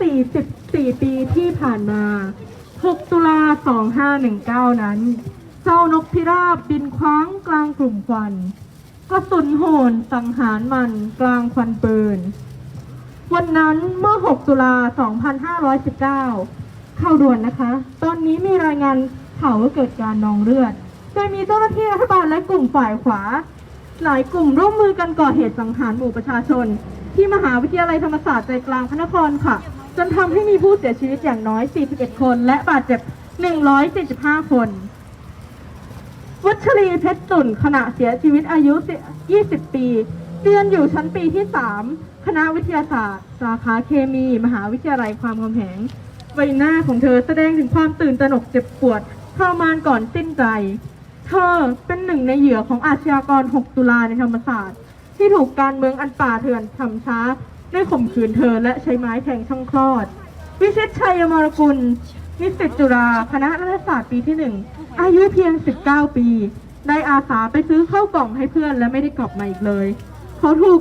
44 ปีที่ผ่านมา 6 ตุลา 2519 นั้น เจ้านกพิราบบินคว้างกลางกลุ่มควันกระสุนโหนสังหารมันกลางควันปืน วันนั้นเมื่อ 6 ตุลา 2519ข่าด่วนนะคะ ตอนนี้มีรายงานข่าวว่าเกิดการนองเลือด โดยมีเจ้าหน้าที่รัฐบาลและกลุ่มฝ่ายขวา หลายกลุ่มร่วมมือกันก่อเหตุสังหารหมู่ประชาชน ที่มหาวิทยาลัยธรรมศาสตร์ใจกลางพระนครค่ะ จนทำให้มีผู้เสียชีวิตอย่างน้อย 41 คน และบาดเจ็บ 145 คน วัชรีเพชรตุ่นขณะเสียชีวิตอายุ 20 ปี เรียนอยู่ชั้นปีที่ 3 คณะวิทยาศาสตร์ สาขาเคมี มหาวิทยาลัยความกำแหงใบหน้าของเธอแสดงถึงความตื่นตระหนกเจ็บปวดทรมานก่อนสิ้นใจ เธอเป็นหนึ่งในเหยื่อของอาชญากร 6 ตุลาในธรรมศาสตร์ ที่ถูกการเมืองอันป่าเถื่อนทำช้า ได้ข่มขืนเธอและใช้ไม้แทงช่องคลอด วิเชิตชัยมรกุล นิสิตจุฬาคณะรัฐศาสตร์ปีที่หนึ่งอายุเพียง 19 ปี ได้อาสาไปซื้อข้าวกล่องให้เพื่อนและไม่ได้กลับมาอีกเลย เขาถูก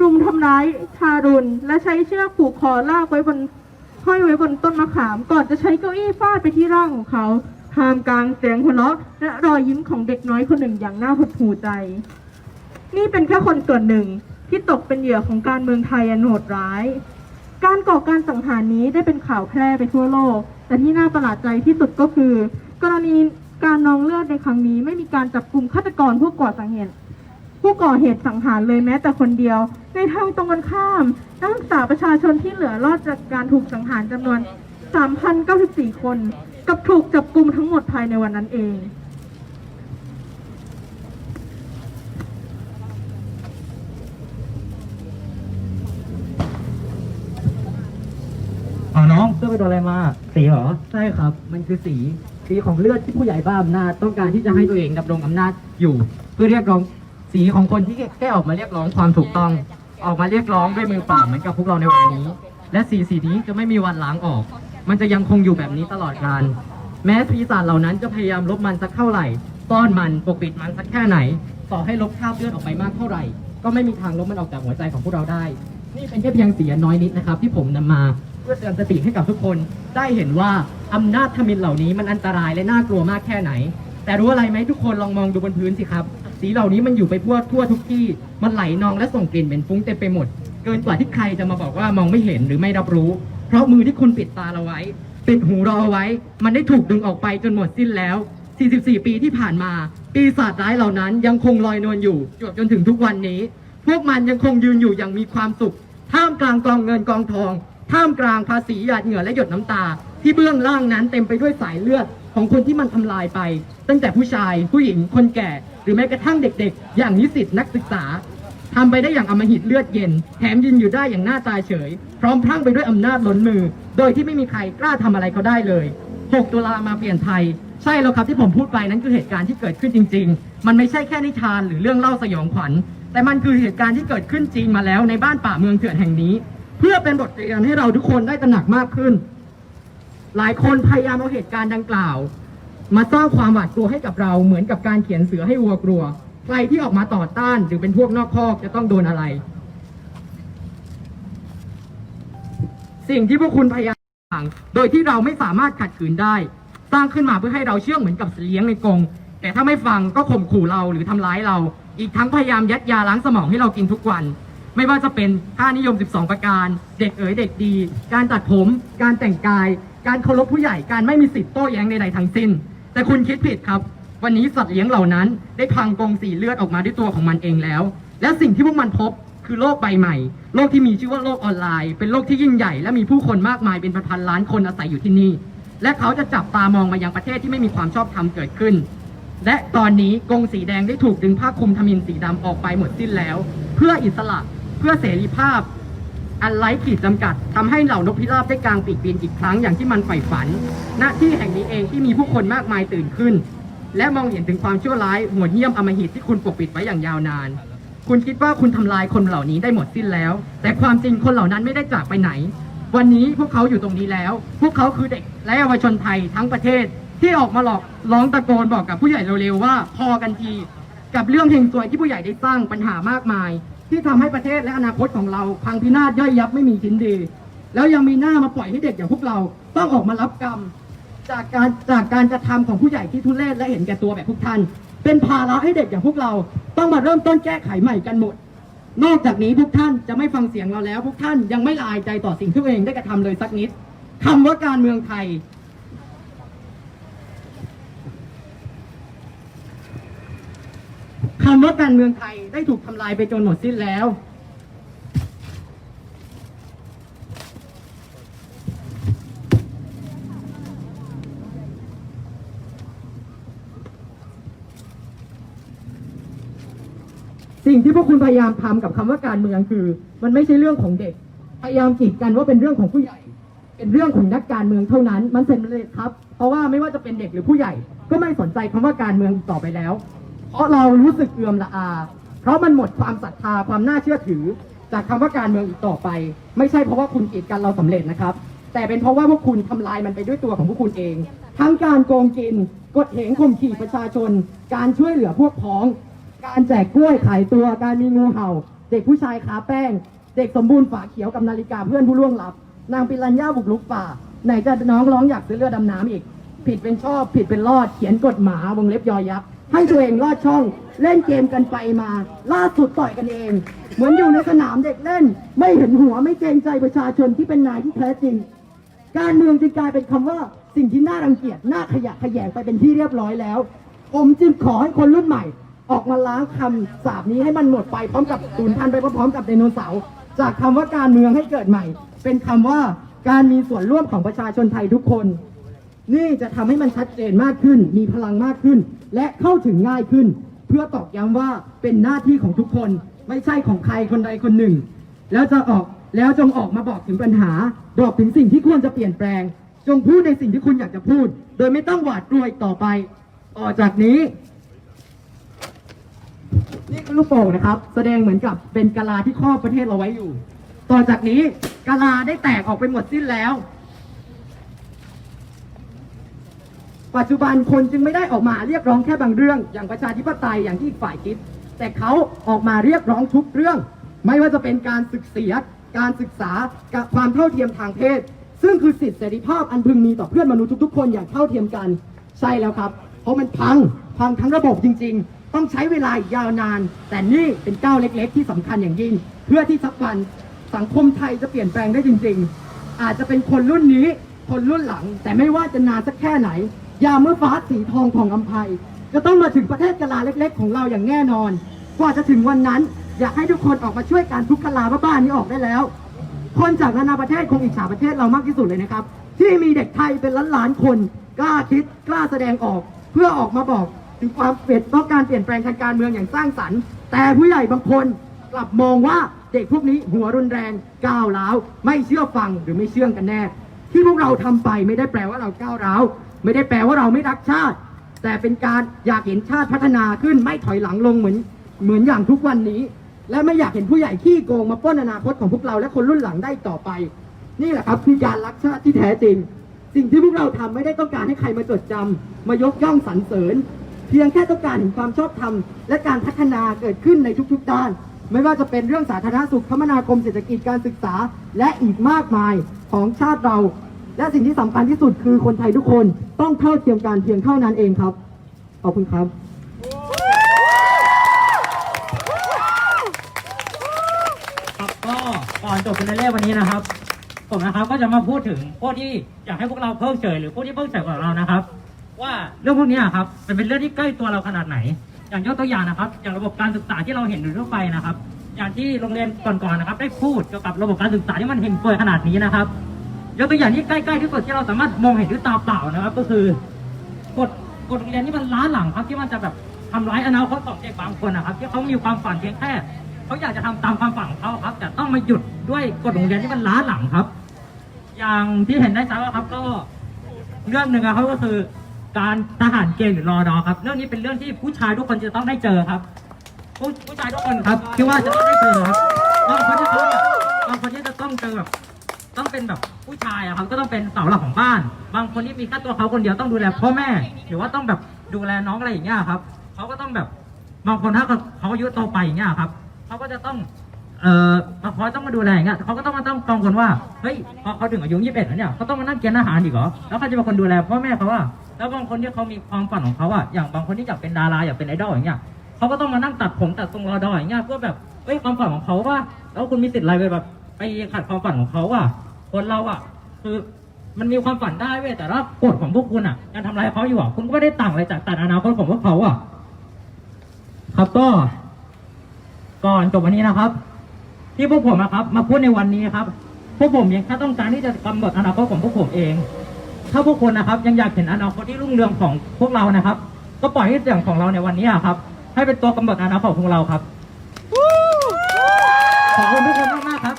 รุมทำร้ายทารุณ และใช้เชือกผูกคอลากไว้บนห้อยไว้บนต้นมะขาม ก่อนจะใช้เก้าอี้ฟาดไปที่ร่างของเขาท่ามกลางเสียงหัวเราะและรอยยิ้มของเด็กน้อยคนหนึ่งอย่างน่าหดหู่ใจ นี่เป็นแค่คนส่วนหนึ่ง ที่ตกเป็นเหยื่อของการเมืองไทยอันโหดร้าย การก่อการสังหารนี้ได้เป็นข่าวแพร่ไปทั่วโลก แต่ที่น่าประหลาดใจที่สุดก็คือ กรณีการนองเลือดในครั้งนี้ไม่มีการจับกลุ่มฆาตกรผู้ก่อสังเหตุผู้ก่อเหตุสังหารเลยแม้แต่คนเดียว ในทางตรงกันข้ามนักศึกษาประชาชนที่เหลือรอดจากการถูกสังหารจำนวน 3,094 คน กับถูกจับกลุ่มทั้งหมดภายในวันนั้นเอง สื้อไปโดนอะไรมา สีเหรอ ใช่ครับ มันคือสี สีของเลือดที่ผู้ใหญ่บ้าอำนาจต้องการที่จะให้ตัวเองดำรงอำนาจอยู่ เพื่อเรียกร้องสีของคนที่แค่ออกมาเรียกร้องความถูกต้อง ออกมาเรียกร้องด้วยมือเปล่าเหมือนกับพวกเราในวันนี้ และสีสีนี้จะไม่มีวันล้างออก มันจะยังคงอยู่แบบนี้ตลอดกาลแม้ปีศาจเหล่านั้นจะพยายามลบมันสักเท่าไหร่ซ่อนมันปกปิดมันสักแค่ไหน ต่อให้ลบคราบเลือดออกไปมากเท่าไหร่ ก็ไม่มีทางลบมันออกจากหัวใจของพวกเราได้ นี่เป็นแค่เพียงเสียน้อยนิดนะครับ ที่ผมนำมา เพื่อเตือนสติให้กับทุกคนได้เห็นว่าอำนาจทมินเหล่านี้มันอันตรายและน่ากลัวมากแค่ไหน แต่รู้อะไรไหมทุกคนลองมองดูบนพื้นสิครับสีเหล่านี้มันอยู่ไปทั่วทั่วทุกที่ มันไหลนองและส่งกลิ่นเหม็นฟุ้งเต็มไปหมด เกินกว่าที่ใครจะมาบอกว่ามองไม่เห็นหรือไม่รับรู้ เพราะมือที่คุณปิดตาเราไว้ ปิดหูเราเอาไว้ มันได้ถูกดึงออกไปจนหมดสิ้นแล้ว 44 ปีที่ผ่านมา ปีศาจร้ายเหล่านั้นยังคงลอยนวลอยู่จบจนถึงทุกวันนี้ พวกมันยังคงยืนอยู่อย่างมีความสุขท่ามกลางกองเงินกองทอง ท่ามกลางภาษีหยาดเหงื่อและหยดน้ำตา ที่เบื้องล่างนั้นเต็มไปด้วยสายเลือดของคนที่มันทำลายไป ตั้งแต่ผู้ชายผู้หญิงคนแก่ หรือแม้กระทั่งเด็กๆ อย่างนิสิตนักศึกษาทำไปได้อย่างอมหิตเลือดเย็น แถมยืนอยู่ได้อย่างหน้าตาเฉย พร้อมพรั่งไปด้วยอำนาจล้นมือ โดยที่ไม่มีใครกล้าทำอะไรเขาได้เลย 6 ตุลามาเปลี่ยนไทยใช่แล้วครับที่ผมพูดไปนั้นคือเหตุการณ์ที่เกิดขึ้นจริง ๆ มันไม่ใช่แค่นิทานหรือเรื่องเล่าสยองขวัญ แต่มันคือเหตุการณ์ที่เกิดขึ้นจริงมาแล้วในบ้านป่าเมืองเถื่อนแห่งนี้ พื่อเป็นบทเรียนให้เราทุกคนได้ตระหนักมากขึ้น หลายคนพยายามเอาเหตุการณ์ดังกล่าว มาสร้างความหวาดกลัวให้กับเราเหมือนกับการเขียนเสือให้วัวกลัว ใครที่ออกมาต่อต้านหรือเป็นพวกนอกคอกจะต้องโดนอะไร สิ่งที่พวกคุณพยายามโดยที่เราไม่สามารถขัดขืนได้ สร้างขึ้นมาเพื่อให้เราเชื่องเหมือนกับเลี้ยงในกรงแต่ถ้าไม่ฟังก็ข่มขู่เราหรือทำร้ายเรา อีกทั้งพยายามยัดยาล้างสมองให้เรากินทุกวัน ไม่ว่าจะเป็นค่านิยม 12 ประการ เด็กเอ๋ยเด็กดี การตัดผม การแต่งกาย การเคารพผู้ใหญ่ การไม่มีสิทธิ์โต้แย้งใดๆทั้งสิ้น แต่คุณคิดผิดครับ วันนี้สัตว์เลี้ยงเหล่านั้น ได้พังกรงสีเลือดออกมาด้วยตัวของมันเองแล้ว และสิ่งที่พวกมันพบคือโลกใบใหม่ โลกที่มีชื่อว่าโลกออนไลน์ เป็นโลกที่ยิ่งใหญ่ และมีผู้คนมากมายเป็นพันๆล้านคนอาศัยอยู่ที่นี่ และเขาจะจับตามองมายังประเทศที่ไม่มีความชอบธรรมเกิดขึ้น และตอนนี้กรงสีแดงได้ถูกดึงผ้าคลุมทมินสีดำออกไปหมดสิ้นแล้ว เพื่ออิสระ เพื่อเสรีภาพ อันไร้ขีดจำกัดทำให้เหล่านกพิราบได้กลางปีกบินอีกครั้งอย่างที่มันใฝ่ฝัน ณที่แห่งนี้เองที่มีผู้คนมากมายตื่นขึ้น และมองเห็นถึงความชั่วร้ายโหดเหี้ยมอำมหิตที่คุณปกปิดไว้อย่างยาวนาน คุณคิดว่าคุณทำลายคนเหล่านี้ได้หมดสิ้นแล้ว แต่ความจริงคนเหล่านั้นไม่ได้จากไปไหน วันนี้พวกเขาอยู่ตรงนี้แล้ว พวกเขาคือเด็กและเยาวชนไทยทั้งประเทศที่ออกมาหลอกร้องตะโกนบอกกับผู้ใหญ่เร็วๆว่า พอกันที กับเรื่องเฮงซวยที่ผู้ใหญ่ได้สร้างปัญหามากมาย ที่ทำให้ประเทศและอนาคตของเราพังพินาศย่อยยับไม่มีชิ้นดี แล้วยังมีหน้ามาปล่อยให้เด็กอย่างพวกเราต้องออกมารับกรรม จากการจากการกระทำของผู้ใหญ่ที่ทุเรศและเห็นแก่ตัวแบบพวกท่าน เป็นภาระให้เด็กอย่างพวกเราต้องมาเริ่มต้นแก้ไขใหม่กันหมด นอกจากนี้พวกท่านจะไม่ฟังเสียงเราแล้ว พวกท่านยังไม่ละอายใจต่อสิ่งที่ตัวเองได้กระทำเลยสักนิดคำว่าการเมืองไทย คำว่าการเมืองไทยได้ถูกทำลายไปจนหมดสิ้นแล้ว สิ่งที่พวกคุณพยายามทำกับคำว่าการเมืองคือ มันไม่ใช่เรื่องของเด็ก พยายามกีดกันว่าเป็นเรื่องของผู้ใหญ่ เป็นเรื่องของนักการเมืองเท่านั้น มันเสร็จเลยครับ เพราะว่าไม่ว่าจะเป็นเด็กหรือผู้ใหญ่ ก็ไม่สนใจคำว่าการเมืองต่อไปแล้ว เพราะเรารู้สึกเอือมละอา เพราะมันหมดความศรัทธาความน่าเชื่อถือ จากคำว่าการเมืองอีกต่อไป ไม่ใช่เพราะว่าคุณกีดกันเราสำเร็จนะครับ แต่เป็นเพราะว่าพวกคุณทำลายมันไปด้วยตัวของพวกคุณเอง ทั้งการโกงกิน กดเหงข่มขี่ประชาชน การช่วยเหลือพวกพ้อง การแจกกล้วยขายตัวการมีงูเห่า เด็กผู้ชายขาแป้ง เด็กสมบูรณ์ฝาเขียวกับนาฬิกาเพื่อนผู้ล่วงลับ นางปิรัญญาบุกลุกป่าไหนจะน้องร้องอยากซื้อเรือดำน้ำอีก ผิดเป็นชอบผิดเป็นรอดเขียนกฎหมาวงเล็บยอยักษ ให้ตัวเองรอดช่องเล่นเกมกันไปมา ล่าสุดต่อยกันเอง เหมือนอยู่ในสนามเด็กเล่น ไม่เห็นหัวไม่เกรงใจประชาชนที่เป็นนายที่แท้จริง การเมืองจึงกลายเป็นคำว่าสิ่งที่น่ารังเกียจน่าขยะแขยงไปเป็นที่เรียบร้อยแล้ว ผมจึงขอให้คนรุ่นใหม่ ออกมาล้างคำสาปนี้ให้มันหมดไปพร้อมกับสูญพันธุ์ไปพร้อมกับไดโนเสาร์จากคำว่าการเมืองให้เกิดใหม่ เป็นคำว่าการมีส่วนร่วมของประชาชนไทยทุกคน นี่จะทำให้มันชัดเจนมากขึ้น มีพลังมากขึ้น และเข้าถึงง่ายขึ้น เพื่อตอกย้ำว่าเป็นหน้าที่ของทุกคน ไม่ใช่ของใครคนใดคนหนึ่ง แล้วจะออกแล้วจงออกมาบอกถึงปัญหา บอกถึงสิ่งที่ควรจะเปลี่ยนแปลง จงพูดในสิ่งที่คุณอยากจะพูด โดยไม่ต้องหวาดกลัวอีกต่อไป ต่อจากนี้ นี่คือลูกโป่งนะครับ แสดงเหมือนกับเป็นกะลาที่ครอบประเทศเราไว้อยู่ ต่อจากนี้กะลาได้แตกออกไปหมดสิ้นแล้ว ปัจจุบันคนจึงไม่ได้ออกมาเรียกร้องแค่บางเรื่อง อย่างประชาธิปไตยอย่างที่อีกฝ่ายคิด แต่เขาออกมาเรียกร้องทุกเรื่อง ไม่ว่าจะเป็นการศึกเสีย การศึกษากับความเท่าเทียมทางเพศ ซึ่งคือสิทธิเสรีภาพอันพึงมีต่อเพื่อนมนุษย์ทุกๆ คนอย่างเท่าเทียมกันใช่แล้วครับ เพราะมันพังพังทั้งระบบจริง ๆ ต้องใช้เวลาอีกยาวนาน แต่นี่เป็นก้าวเล็ก ๆ ที่สำคัญอย่างยิ่ง เพื่อที่สักวันสังคมไทยจะเปลี่ยนแปลงได้จริง ๆ อาจจะเป็นคนรุ่นนี้คนรุ่นหลัง แต่ไม่ว่าจะนานสักแค่ไหน ยามเมื่อฟ้าสีทองของอำไพจะต้องมาถึงประเทศกะลาเล็ก ๆ ของเราอย่างแน่นอน กว่าจะถึงวันนั้น อยากให้ทุกคนออกมาช่วยการทุกกะลาบ้าๆนี้ออกได้แล้ว คนจากนานาประเทศคงอิจฉาประเทศเรามากที่สุดเลยนะครับ ที่มีเด็กไทยเป็นล้านล้านๆคน กล้าคิดกล้าแสดงออก เพื่อออกมาบอกถึงความเปลี่ยนต้องการเปลี่ยนแปลงทางการเมืองอย่างสร้างสรรค์ แต่ผู้ใหญ่บางคนกลับมองว่าเด็กพวกนี้หัวรุนแรงก้าวร้าว ไม่เชื่อฟังหรือไม่เชื่องกันแน่ ที่พวกเราทำไปไม่ได้แปลว่าเราก้าวร้าว ไม่ได้แปลว่าเราไม่รักชาติ แต่เป็นการอยากเห็นชาติพัฒนาขึ้นไม่ถอยหลังลงเหมือนเหมือนอย่างทุกวันนี้ และไม่อยากเห็นผู้ใหญ่ขี้โกงมาปล้นอนาคตของพวกเราและคนรุ่นหลังได้ต่อไป นี่แหละครับคือการรักชาติที่แท้จริง สิ่งที่พวกเราทำไม่ได้ต้องการให้ใครมาจดจำมายกย่องสรรเสริญ เพียงแค่ต้องการเห็นความชอบธรรมและการพัฒนาเกิดขึ้นในทุกๆด้านไม่ว่าจะเป็นเรื่องสาธารณสุขคมนาคมเศรษฐกิจการศึกษา และอีกมากมายของชาติเรา และสิ่งที่สำคัญที่สุดคือคนไทยทุกคนต้องเท่าเทียมกันเพียงเท่านั้นเองครับ ขอบคุณครับ ครับก็ก่อนจบเป็นเรื่วันนี้นะครับ ผมนะครับก็จะมาพูดถึงพวกที่อยากให้พวกเราเพิกเฉยหรือพวกที่เพิกเฉยกว่าเรานะครับ ว่าเรื่องพวกนี้ครับมันเป็นเรื่องที่ใกล้ตัวเราขนาดไหน อย่างยกตัวอย่างนะครับ อย่างระบบการศึกษาที่เราเห็นอยู่ทั่วไปนะครับ อย่างที่โรงเรียนก่อนๆนะครับ ได้พูดเกี่ยวกับระบบการศึกษาที่มันเห็นเปิดขนาดนี้นะครับ ยกตัวอย่างที่ใกล้ๆที่สุดที่เราสามารถมองเห็นด้วยตาเปล่านะครับ ก็คือกฎกฎโรงเรียนที่มันล้าหลังครับที่มันจะแบบทำร้ายอนาคตของเด็กบางคนนะครับ ที่เขามีความฝันเพียงแค่เขาอยากจะทำตามความฝันของเขาครับ แต่ต้องมาหยุดด้วยกฎโรงเรียนที่มันล้าหลังครับ อย่างที่เห็นได้ชัดว่าครับก็เรื่องหนึ่งครับก็คือการทหารเกณฑ์หรือรอดอครับ เรื่องนี้เป็นเรื่องที่ผู้ชายทุกคนจะต้องได้เจอครับ ผู้ผู้ชายทุกคนครับคิดว่าจะต้องได้เจอครับบางคนที่เขาแบบบางคนที่จะต้องเจอแบบ ต้องเป็นแบบผู้ชายอะครับก็ต้องเป็นเสาหลักของบ้าน บางคนที่มีแค่ตัวเขาคนเดียวต้องดูแลพ่อแม่ หรือว่าต้องแบบดูแลน้องอะไรอย่างเงี้ยครับเขาก็ต้องแบบบางคนถ้าเขาเขาอายุโตไปอย่างเงี้ยครับเขาก็จะต้องเอ่อมาคอยต้องมาดูแลอย่างเงี้ยเขาก็ต้องมาต้องกังวลว่าเฮ้ยพอเขาถึงอายุ21แล้วเนี่ยเขาต้องมานั่งเกณฑ์อาหารอีกเหรอแล้วใครจะเป็นคนดูแลพ่อแม่เขาอะแล้วบางคนที่เขามีความฝันของเขาอะอย่างบางคนที่อยากเป็นดาราอยากเป็นไอดอลอย่างเงี้ยเขาก็ต้องมานั่งตัดผมตัดทรงรอดออย่างเงี้ยเพื่อแบบเฮ้ยความฝันของเขาว่าแล้วคุณมีสิทธิ์อะไรไปแบบไปขัดความฝันของเขาอะ คนเราอะคือมันมีความฝันได้เว้ยแต่ว่ากฎของพวกคุณอะยังทำลายเขาอยู่อะคุณก็ไม่ได้ต่างอะไรจากตัดอนาคตของพวกเขาอะครับก็ ก่อนจบวันนี้นะครับ ที่พวกผมนะครับ มาพูดในวันนี้ครับ พวกผมยังแค่ต้องการที่จะกำหนดอนาคตของพวกผมเอง ถ้าพวกคนนะครับ ยังอยากเห็นอนาคตที่รุ่งเรืองของพวกเรานะครับ ก็ปล่อยให้เสียงของเราในวันนี้อะครับ ให้เป็นตัวกำหนดอนาคตของพวกเราครับขอบคุณทุกคนมากๆครับ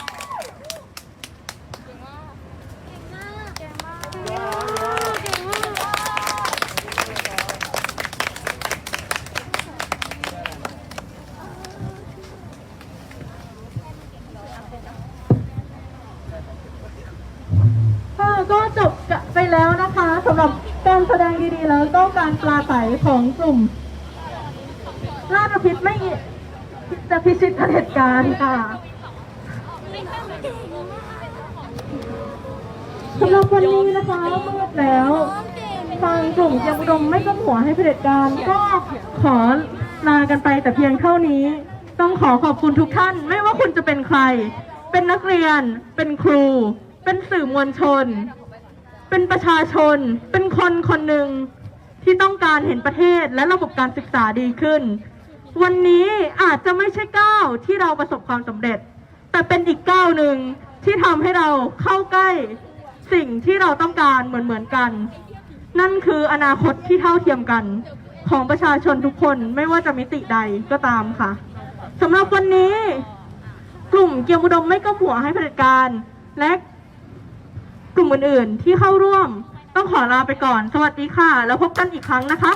ค่ะก็จบไปแล้วนะคะสำหรับการแสดงดีๆ แล้วก็การ ปลาใสของกลุ่มราชพิษไม่จะพิชิตเผด็จการค่ะสำหรับวันนี้นะคะมืดแล้วทางกลุ่มยังอุดมไม่ก้มหัวให้เผด็จการ ก็ขอลากันไปแต่เพียงเท่านี้ ต้องขอขอบคุณทุกท่าน ไม่ว่าคุณจะเป็นใคร เป็นนักเรียน เป็นครู เป็นสื่อมวลชน เป็นประชาชน เป็นคนคนหนึ่ง ที่ต้องการเห็นประเทศและระบบการศึกษาดีขึ้น วันนี้อาจจะไม่ใช่ก้าวที่เราประสบความสำเร็จ แต่เป็นอีกก้าวหนึ่งที่ทำให้เราเข้าใกล้สิ่งที่เราต้องการเหมือนเหมือนๆกัน นั่นคืออนาคตที่เท่าเทียมกัน ของประชาชนทุกคนไม่ว่าจะมิติใดก็ตามค่ะสำหรับวันนี้ กลุ่มเกียรติอุดมไม่ก็หัวให้เผด็จการ และกลุ่มอื่นๆที่เข้าร่วม ต้องขอลาไปก่อน สวัสดีค่ะ แล้วพบกันอีกครั้งนะคะ